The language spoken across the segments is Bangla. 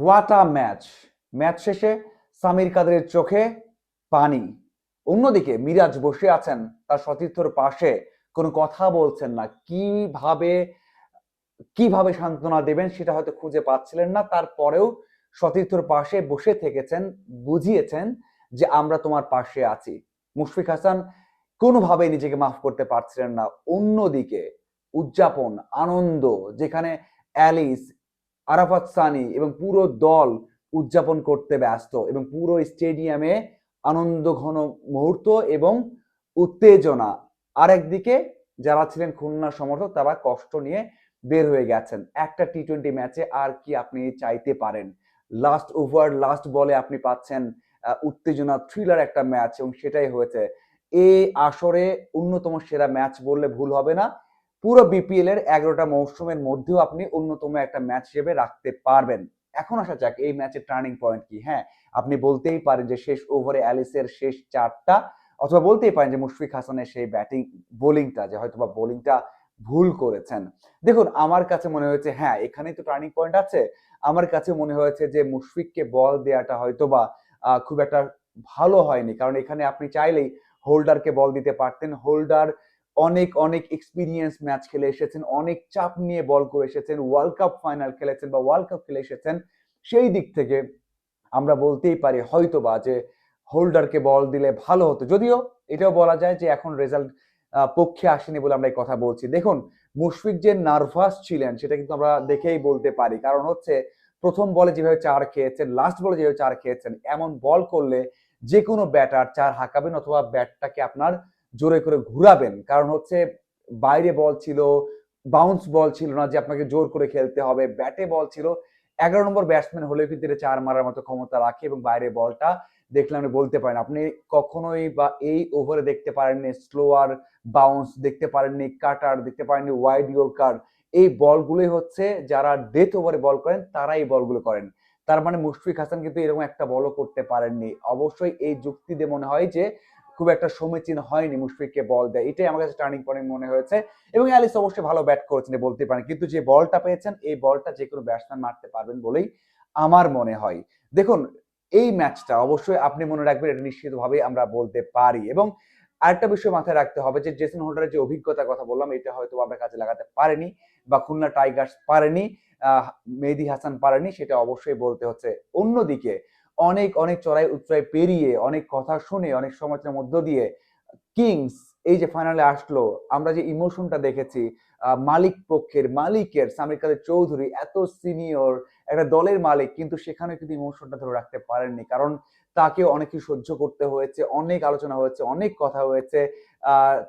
হোয়াটা ম্যাচ ম্যাচ শেষে সামির কাদেরের চোখে পানি। অন্যদিকে মিরাজ বসে আছেন, তার সতীর্থর পাশে। কোনো কথা বলছেন না। কীভাবে কীভাবে সান্ত্বনা দেবেন সেটা হয়তো খুঁজে পাচ্ছিলেন না। তারপরেও সতীর্থর পাশে বসে থেকেছেন, বুঝিয়েছেন যে আমরা তোমার পাশে আছি। মুশফিক হাসান কোনোভাবে নিজেকে মাফ করতে পারছিলেন না। অন্যদিকে উদযাপন, আনন্দ, যেখানে অ্যালিস আরাফাত সানি এবং পুরো দল উদযাপন করতে ব্যস্ত এবং পুরো স্টেডিয়ামে আনন্দ ঘন মুহূর্ত এবং উত্তেজনা। আরেকদিকে যারা ছিলেন খুলনা সমর্থক, তারা কষ্ট নিয়ে বের হয়ে গেছেন। একটা টি টোয়েন্টি ম্যাচে আর কি আপনি চাইতে পারেন? লাস্ট ওভার লাস্ট বলে আপনি পাচ্ছেন উত্তেজনা থ্রিলার একটা ম্যাচ এবং সেটাই হয়েছে। এই আসরে অন্যতম সেরা ম্যাচ বললে ভুল হবে না। পুরো বিপিএল এর এগারোটা মৌসুমের মধ্যেও আপনি অন্যতম একটা ম্যাচ হিসেবে রাখতে পারবেন। এখন আসা যাক, এই ম্যাচের টার্নিং পয়েন্ট কি? হ্যাঁ আপনি বলতেই পারেন যে শেষ ওভারে অ্যালিসের শেষ চারটা, অথবা বলতেই পারেন যে মুশফিক হাসানের সেই ব্যাটিং বোলিংটা যে হয়তো বা বোলিংটা ভুল করেছেন। দেখুন, আমার কাছে মনে হয়েছে হ্যাঁ এখানেই তো টার্নিং পয়েন্ট আছে। আমার কাছে মনে হয়েছে যে মুশফিককে বল দেওয়াটা হয়তো বা খুব একটা ভালো হয়নি। কারণ এখানে আপনি চাইলেই হোল্ডারকে বল দিতে পারতেন। হোল্ডার অনেক অনেক এক্সপিরিয়েন্স ম্যাচ খেলে এসেছেন, অনেক চাপ নিয়ে বল করে এসেছেন ওয়ার্ল্ড কাপ ফাইনাল খেলেছেন বা ওয়ার্ল্ড কাপ খেলে এসেছেন, সেই দিক থেকে আমরা বলতেই পারি হয়তো বা যে হোল্ডারকে বল দিলে ভালো হতো। যদিও এটাও বলা যায় যে এখন রেজাল্ট পক্ষে আসেনি বলে আমরা এই কথা বলছি। দেখুন, মুশফিক যে নার্ভাস ছিলেন সেটা কিন্তু আমরা দেখেই বলতে পারি। কারণ হচ্ছে প্রথম বলে যেভাবে চার খেয়েছেন লাস্ট বলে যেভাবে চার খেয়েছেন, এমন বল করলে যে কোনো ব্যাটার চার হাঁকাবেন অথবা ব্যাটটাকে আপনার জোরে করে ঘুরাবেন। কারণ হচ্ছে বাইরে বল ছিল বাউন্স বল ছিল না যে আপনাকে জোর করে খেলতে হবে। ব্যাটে বল ছিল, এগারো নম্বর ব্যাটসম্যান হলেও কিন্তু এটা চার মারার মতো ক্ষমতা রাখে এবং বাইরে বলটা দেখলে আপনি বলতে পারেন। আপনি কখনোই বা এই ওভারে দেখতে পারেননি স্লোয়ার বাউন্স দেখতে পারেননি কাটার দেখতে পারেননি ওয়াইড ইয়র্কার এই বলগুলোই হচ্ছে যারা ডেথ ওভারে বল করেন তারা এই বলগুলো করেন। তার মানে মুশফিক হাসান কিন্তু এরকম একটা বলও করতে পারেননি। অবশ্যই এই যুক্তি দিয়ে মনে হয় যে খুব একটা সমীচীন হয়নি মুশফিককে বল দেয়। এটাই আমার কাছে টার্নিং পয়েন্ট মনে হয়েছে এবং অ্যালিস অবশ্যই ভালো ব্যাট করেছেন বলতে পারেন। কিন্তু যে বলটা পেয়েছেন, এই বলটা যে কোনো ব্যাটসম্যান মারতে পারবেন বলেই আমার মনে হয়। দেখুন, এই ম্যাচটা অবশ্যই আপনি মনে রাখবেন, এটা নিশ্চিতভাবেই আমরা বলতে পারি। এবং আরেকটা বিষয় মাথায় রাখতে হবে যে জেসন হোল্ডারের যে অভিজ্ঞতার কথা বললাম, এটা হয়তো আমরা কাজে লাগাতে পারেনি বা খুলনা টাইগার্স পারেনি মেহেদি হাসান পারেনি, সেটা অবশ্যই বলতে হচ্ছে। অন্যদিকে অনেক অনেক চড়াই উচ্চাই পেরিয়ে, অনেক কথা শুনে, অনেক সমালোচনার মধ্য দিয়ে কিংস এই যে ফাইনালে আসলো, আমরা যে ইমোশনটা দেখেছি মালিক পক্ষের, মালিকের, সামির কাদের চৌধুরী, এত সিনিয়র একটা দলের মালিক, কিন্তু সেখানে কিন্তু ইমোশনটা ধরে রাখতে পারেননি। কারণ তাকে অনেক কিছু সহ্য করতে হয়েছে, অনেক আলোচনা হয়েছে, অনেক কথা হয়েছে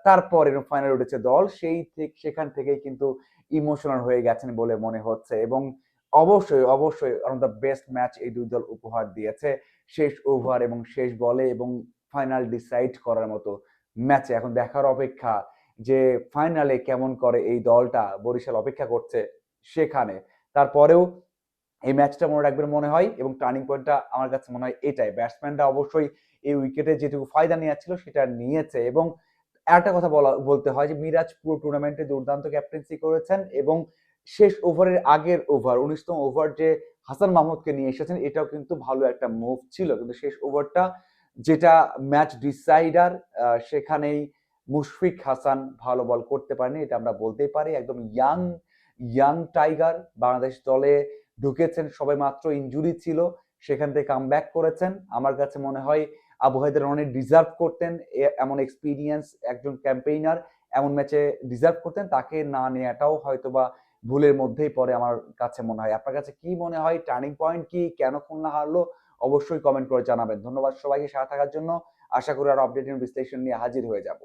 তারপর এরকম ফাইনাল উঠেছে দল, সেই থেকে, সেখান থেকেই কিন্তু ইমোশনাল হয়ে গেছেন বলে মনে হচ্ছে। এবং অবশ্যই অবশ্যই অফ দ্য বেস্ট ম্যাচ এই দুই দল উপহার দিয়েছে। শেষ ওভার এবং শেষ বলে এবং ফাইনাল ডিসাইড করার মতো ম্যাচে এখন দেখার অপেক্ষা যে ফাইনালে কেমন করে এই দলটা বরিশাল অপেক্ষা করছে সেখানে। তারপরেও এই ম্যাচটা মনে রাখবেন মনে হয় এবং টার্নিং পয়েন্টটা আমার কাছে মনে হয় এটাই। ব্যাটসম্যানরা অবশ্যই এই উইকেটে যেটুকু ফায়দা নিয়েছিল সেটা নিয়েছে এবং একটা কথা বলা, বলতে হয় যে মিরাজ পুরো টুর্নামেন্টে দুর্দান্ত ক্যাপ্টেন্সি করেছেন এবং শেষ ওভারের আগের ওভার উনিশতম ওভার যে হাসান মাহমুদকে নিয়ে এসেছেন, এটাও কিন্তু ভালো একটা মুভ ছিল। কিন্তু শেষ ওভারটা যেটা ম্যাচ ডিসাইডার সেখানেই মুশফিক হাসান ভালো বল করতে পারেনি, এটা আমরা বলতেই পারি। একদম ইয়াং ইয়াং টাইগার বাংলাদেশ দলে ঢুকেছেন সবাই মাত্র ইনজুরি ছিল, সেখান থেকে কাম ব্যাক করেছেন। আমার কাছে মনে হয় আবু হায়দার অনেক ডিজার্ভ করতেন এমন এক্সপিরিয়েন্স একজন ক্যাম্পেইনার এমন ম্যাচে ডিজার্ভ করতেন, তাকে না নেওয়াটাও হয়তোবা ভুলের মধ্যেই পড়ে আমার কাছে মনে হয়। আপনার কাছে কি মনে হয়? টার্নিং পয়েন্ট কি? কেন খুলনা হারলো? অবশ্যই কমেন্ট করে জানাবেন। ধন্যবাদ সবাইকে সাথে থাকার জন্য। আশা করি আর আপডেট বিশ্লেষণ নিয়ে হাজির হয়ে যাব।